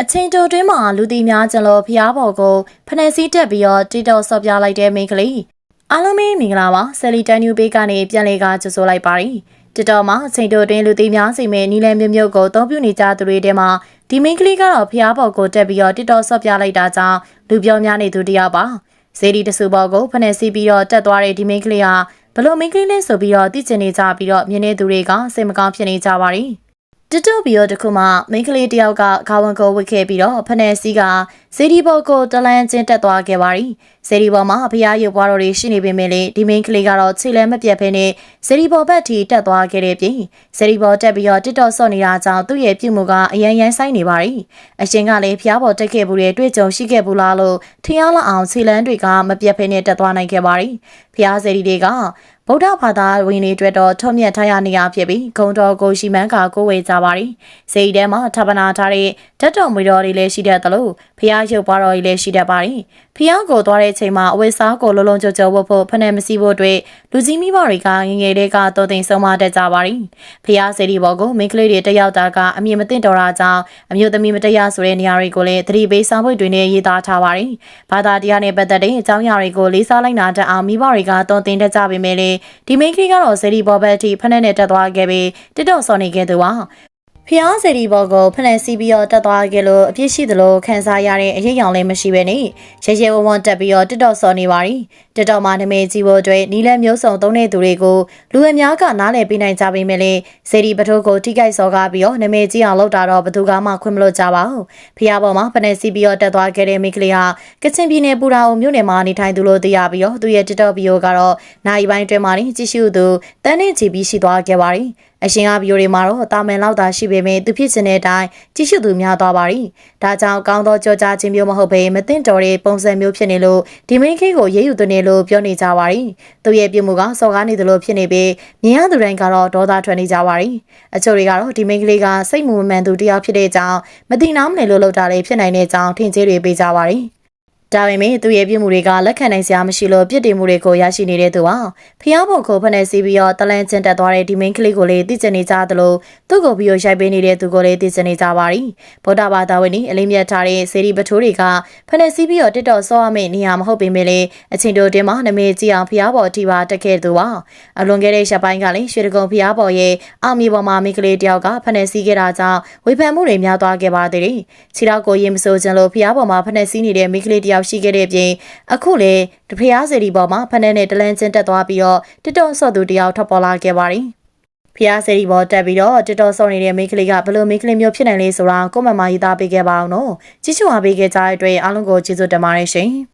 အချိန်တိုတွင်းမှာလူတီများကျလို့ဖျားပေါ်ကိုဖနက်စည်းတက်ပြီးတော့တီတော်ဆော့ပြလိုက်တဲ့မိန်းကလေးအားလုံးပဲမင်္ဂလာပါဆယ်လီတန်နျူဘေးကနေပြန်လေကကြိုဆိုလိုက်ပါရီတီတော်မှာအချိန်တိုတွင်းလူတီများစီမဲ့နီလန်မျိုးမျိုးကိုအသုံးပြုနေကြသူတွေထဲမှာဒီမိန်းကလေးကတော့ဖျားပေါ်ကိုတက်ပြီးတော့တီတော်ဆော့ပြလိုက်တာကြောင့်လူပြောများနေသူတစ်ယောက်ပါဇေဒီတဆူဘော်ကိုဖနက်စီးပြီးတော့တက်သွားတဲ့ဒီမိန်းကလေးဟာဘလို့မိန်းကလေးလဲဆိုပြီးတော့သိချင်နေကြပြီးတော့မြင်နေသူတွေကစိတ်မကောင်းဖြစ်နေကြပါရီ တတူဗီယိုတစ်ခုမှမိန်းကလေးတယောက်ကခေါဝန်ကိုဝစ်ခဲ့ပြီးတော့ဖနက်စီးက စေဒီဘော်ကိုတလန်းချင်းတက်သွားခဲ့ပါရီစေဒီဘော်မှာဖျားရုပ်ပွားတော်တွေရှိနေပေမဲ့လေဒီမိန်းကလေးကတော့ခြေလဲမပြတ်ဖဲနဲ့စေဒီဘော်ဘက်ထီတက်သွားခဲ့တဲ့ပြင်စေဒီဘော်တက်ပြီးတော့တစ်တော်ဆော့နေတာကြောင့်သူ့ရဲ့ပြုမှုကအရန်ရန်ဆိုင်နေပါရီအရှင်ကလည်းဖျားဘော်တက်ခဲ့ဘူးတဲ့တွေ့ကြုံရှိခဲ့ဘူးလားလို့ထင်ရလောက်အောင်ခြေလန်းတွေကမပြတ်ဖဲနဲ့တက်သွားနိုင်ခဲ့ပါရီဖျားစေဒီတွေကဗုဒ္ဓဘာသာဝင်တွေအတွက်တော့ထွတ်မြတ်ထားရနေရဖြစ်ပြီးဂုံတော်ကိုရှိမှန်းကကိုဝေကြပါရီစေဒီထဲမှာထပ်ပနာထားတဲ့ဓာတ်တော်မွေတော်တွေလည်းရှိတတ်သလိုဖျားရုပ်ပွားတော်တွေလည်းရှိတတ်ပါရီဖျားကိုသွားတဲ့အချိန်မှာအဝတ်စားကိုလုံးလုံးကြုံကြုံဝတ်ဖို့ဖနဲ့မစီဖို့အတွက်လူကြီးမိဘတွေကငငယ်လေးကတော်တင်ဆုံးမတတ်ကြပါရီဖျားစေဒီဘော်ကိုမိန်းကလေးတွေတက်ရောက်တာကအမြင်မသိတော်တာကြောင့်အမျိုးသမီးမတရားဆိုတဲ့နေရာတွေကိုလည်းသတိပေးဆောင်ဖို့တွေနဲ့ရေးသားထားပါရီဘာသာတရားနဲ့ပတ်သက်တဲ့အကြောင်းအရာတွေကိုလေးစားလိုက်နာတတ်အောင်မိဘတွေကတော်တင်တတ်ကြပေမဲ့လေဒီမိန်းကလေးကတော့စေဒီဘော်ဘက်အထိဖနဲ့နဲ့တက်သွားခဲ့ပြီးတစ်တော့စော်နေခဲ့သူပါ ဖျားစေဒီဘော်ကိုဖနဲ့စီးပြီးတော့တက်သွားခဲ့လို့အပြစ်ရှိသလိုခံစားရတဲ့အရေးရောင်လည်းမရှိပဲနေရဲရဲဝဝတက်ပြီးတော့တစ်တော့စော်နေပါရီတစ်တော့မှနမေကြီးဖို့အတွက်နီးလဲမျိုးစုံသုံးတဲ့သူတွေကိုလူအများကနားလည်ပေးနိုင်ကြပေမဲ့လေစေဒီပထိုးကိုထိကြိုက်စော်ကားပြီးတော့နမေကြီးအောင်လုပ်တာတော့ဘသူကမှခွင့်မလို့ကြပါဘူးဖျားပေါ်မှာဖနဲ့စီးပြီးတော့တက်သွားခဲ့တဲ့မိကလေးဟာကချင်ပြည်နယ်ပူရာအိုမြို့နယ်မှာနေထိုင်သူလို့သိရပြီးတော့သူရဲ့တစ်တော့ဗီဒီယိုကတော့နိုင်ပိုင်းတွင်မှာကြည့်ရှုသူတန်းနေချီပြီးရှိသွားခဲ့ပါရီ အရှင်ကဗီဒီယိုတွေမှာတော့တာမန်လောက်သာရှိပေမဲ့သူဖြစ်စင်တဲ့အတိုင်းကြည့်ရှုသူများသွားပါရီ။ဒါကြောင့်ကောင်းသောကြောကြားခြင်းမျိုးမဟုတ်ဘဲမသိတော်တဲ့ပုံစံမျိုးဖြစ်နေလို့ဒီမင်းခေကိုရေးယူသွနေလို့ပြောနေကြပါရီ။သူရဲ့ပြုမှုကစော်ကားနေသလိုဖြစ်နေပြီးမြင်ရသူတိုင်းကတော့ဒေါသထွက်နေကြပါရီ။အချို့တွေကတော့ဒီမင်းကလေးကစိတ်မူမမှန်သူတယောက်ဖြစ်တဲ့ကြောင်းမသိနားမလည်လို့လောက်တာလေးဖြစ်နိုင်တဲ့ကြောင်းထင်ကြေးတွေပေးကြပါရီ။ ဒါပေမဲ့သူ့ရဲ့ပြစ်မှုတွေကလက်ခံနိုင်စရာမရှိလို့ပြစ်တင်မှုတွေကိုရရှိနေတဲ့သူဟာဖျားဖို့ကိုဖက်နဲ့စီးပြီးတော့တလန့်ချင်းတက်သွားတဲ့ဒီမင်းကလေးကိုလည်းသိချင်နေကြသလိုသူ့ကိုပြီးတော့ရိုက်ပေးနေတဲ့သူကိုလည်းသိချင်နေကြပါရီဗုဒ္ဓဘာသာဝင်အလေးမြတ်ထားတဲ့စေရီပထိုးတွေကဖက်နဲ့စီးပြီးတော့တစ်တော်ဆော့ရမယ့်နေရာမဟုတ်ပေမဲ့လေအချင်းတို့တင်မှာနမေကြည့်အောင်ဖျားပေါ်အထိပါတက်ခဲ့သူပါအလွန်ခဲ့တဲ့ရှက်ပိုင်းကလည်းရွှေတကုံဖျားပေါ်ရဲ့အောင်မြေပေါ်မှာမိကလေးတယောက်ကဖက်နဲ့စီးခဲ့တာကြောင့်ဝေဖန်မှုတွေများသွားခဲ့ပါသေးတယ်ခြေထောက်ကိုရင်မစိုးခြင်းလို့ဖျားပေါ်မှာဖက်နဲ့စီးနေတဲ့မိကလေးတယောက်ရှိခဲ့တဲ့ပြင်အခုလေတဖျားစီဒီပေါ်မှာဖနက်နဲ့တလန်းချင်းတက်သွားပြီးတော့တစ်တုံဆော့သူတယောက်ထွက်ပေါ်လာခဲ့ပါတယ်ဖျားစီဒီပေါ်တက်ပြီးတော့တစ်တော်ဆော့နေတဲ့မိန်းကလေးကဘလို့မိန်းကလေးမျိုးဖြစ်နိုင်လဲဆိုတာကိုမမရေးသားပေးခဲ့ပါအောင်နော်ကြည့်ချွာပေးခဲ့ကြတဲ့အတွက်အားလုံးကိုကျေးဇူးတင်ပါတယ်ရှင်